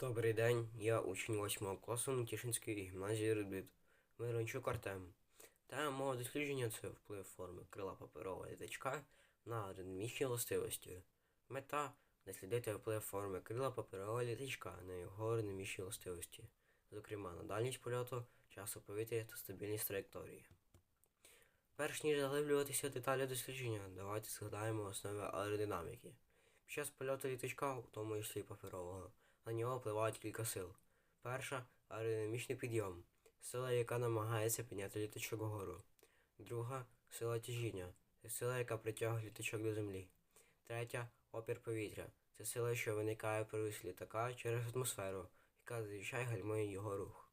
Добрий день, я учень 8 класу Нетішинської гімназії Редбіт. Мирончук Артем. Тема мого дослідження це вплив форми крила паперового літачка на аеродинамічні властивості. Мета дослідити вплив форми крила паперового літачка на його аеродинамічні властивості, зокрема на дальність польоту, часу повітря та стабільність траєкторії. Перш ніж заглиблюватися в деталі дослідження, давайте згадаємо основи аеродинаміки. Під час польоту літачка, у тому числі паперового, на нього впливають кілька сил. Перша аеродинамічний підйом, сила, яка намагається підняти літачок вгору. Друга сила тяжіння, це сила, яка притягує літачок до землі. Третя опір повітря. Це сила, що виникає при русі літака через атмосферу, яка зазвичай гальмує його рух.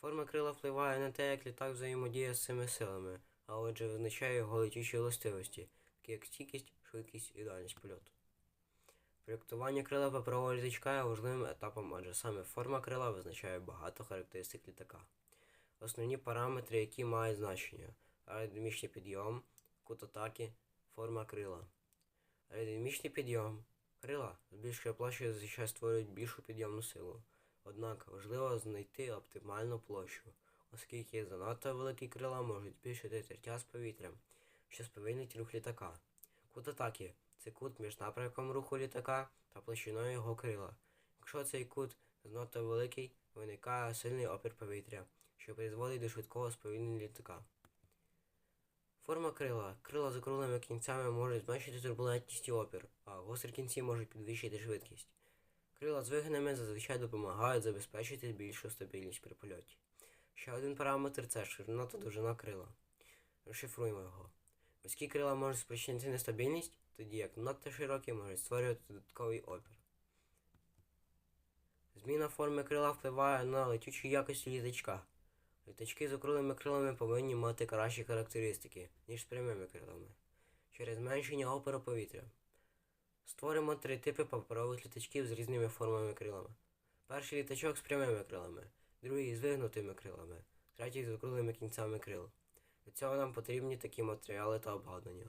Форма крила впливає на те, як літак взаємодіє з цими силами, а отже визначає його летючі властивості, такі як стійкість, швидкість і дальність польоту. Проєктування крила паперового літачка є важливим етапом, адже саме форма крила визначає багато характеристик літака. Основні параметри, які мають значення: аеродинамічний підйом, кут атаки, форма крила. Аеродинамічний підйом. Крила збільшує площу зазвичай створюють більшу підйомну силу. Однак важливо знайти оптимальну площу, оскільки занадто великі крила можуть збільшити тертя з повітрям, що сповільнить рух літака. Кут атаки це кут між напрямком руху літака та площиною його крила. Якщо цей кут занадто великий, виникає сильний опір повітря, що призводить до швидкого сповільнення літака. Форма крила. Крила з округлими кінцями можуть зменшити турбулентність і опір, а гострі кінці можуть підвищити швидкість. Крила з вигинами зазвичай допомагають забезпечити більшу стабільність при польоті. Ще один параметр це ширина та довжина крила. Розшифруємо його. Вузькі крила можуть спричинити нестабільність, тоді як надто широкі можуть створювати додатковий опір. Зміна форми крила впливає на летючі якості літачка. Літачки з округлими крилами повинні мати кращі характеристики, ніж з прямими крилами, через зменшення опору повітря. Створимо три типи паперових літачків з різними формами крилами. Перший літачок з прямими крилами, другий з вигнутими крилами, третій з округлими кінцями крил. Для цього нам потрібні такі матеріали та обладнання.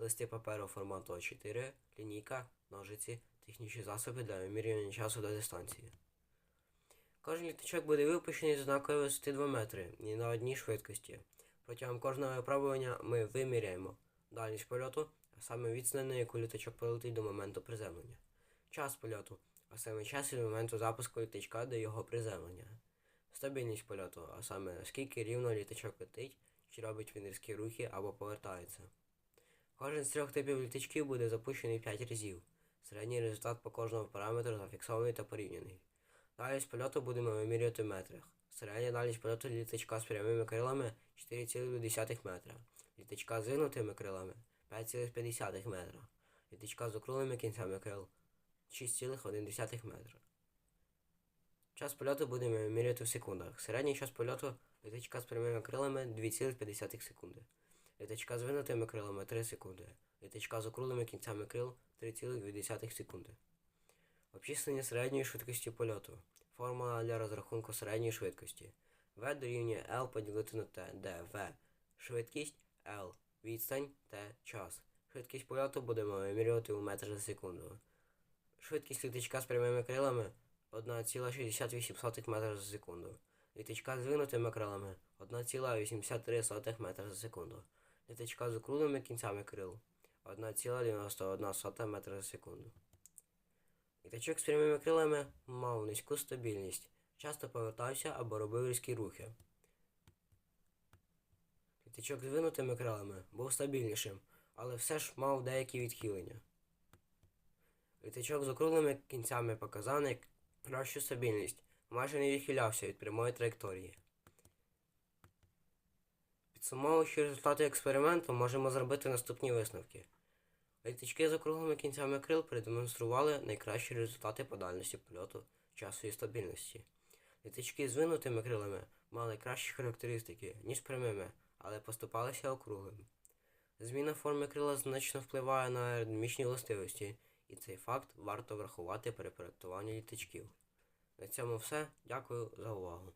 Листи паперу формату А4, лінійка, ножиці, технічні засоби для вимірювання часу до дистанції. Кожен літачок буде випущений з однакової висоти 2 метри і на одній швидкості. Протягом кожного випробування ми виміряємо дальність польоту, а саме відстань, на яку літачок полетить до моменту приземлення. Час польоту, а саме час від моменту запуску літачка до його приземлення. Стабільність польоту, а саме наскільки рівно літачок летить, чи робить він різкі рухи або повертається. Кожен з трьох типів літачків буде запущений 5 разів. Середній результат по кожному параметру зафіксований та порівняний. Дальність польоту будемо вимірювати в метрах. Середня дальність польоту літачка з прямими крилами 4,2 метра. Літачка з вигнутими крилами 5,5 метра. Літачка з округлими кінцями крил 6,1 метра. Час польоту будемо вимірювати в секундах. Середній час польоту літачка з прямими крилами 2,5 секунди. Літачка з винутими крилами 3 секунди. Літачка з округлими кінцями крил 3,2 секунди. Обчислення середньої швидкості польоту. Формула для розрахунку середньої швидкості. V дорівнює L поділити на T, де V швидкість, L відстань, T час. Швидкість польоту будемо вимірювати у метр за секунду. Швидкість літачка з прямими крилами 1,68 метра за секунду. Літачка з винутими крилами 1,83 метра за секунду. Літачка з округлими кінцями крил 1,91 метра за секунду. Літачок з прямими крилами мав низьку стабільність, часто повертався або робив різкі рухи. Літачок з винутими крилами був стабільнішим, але все ж мав деякі відхилення. Літачок з округлими кінцями показав найкращу стабільність, майже не відхилявся від прямої траєкторії. Підсумовуючи результати експерименту, можемо зробити наступні висновки. Літачки з округлими кінцями крил продемонстрували найкращі результати по дальності польоту, часу і стабільності. Літачки з винутими крилами мали кращі характеристики, ніж прямими, але поступалися округлим. Зміна форми крила значно впливає на аеродинамічні властивості, і цей факт варто врахувати при проєктуванні літачків. На цьому все. Дякую за увагу.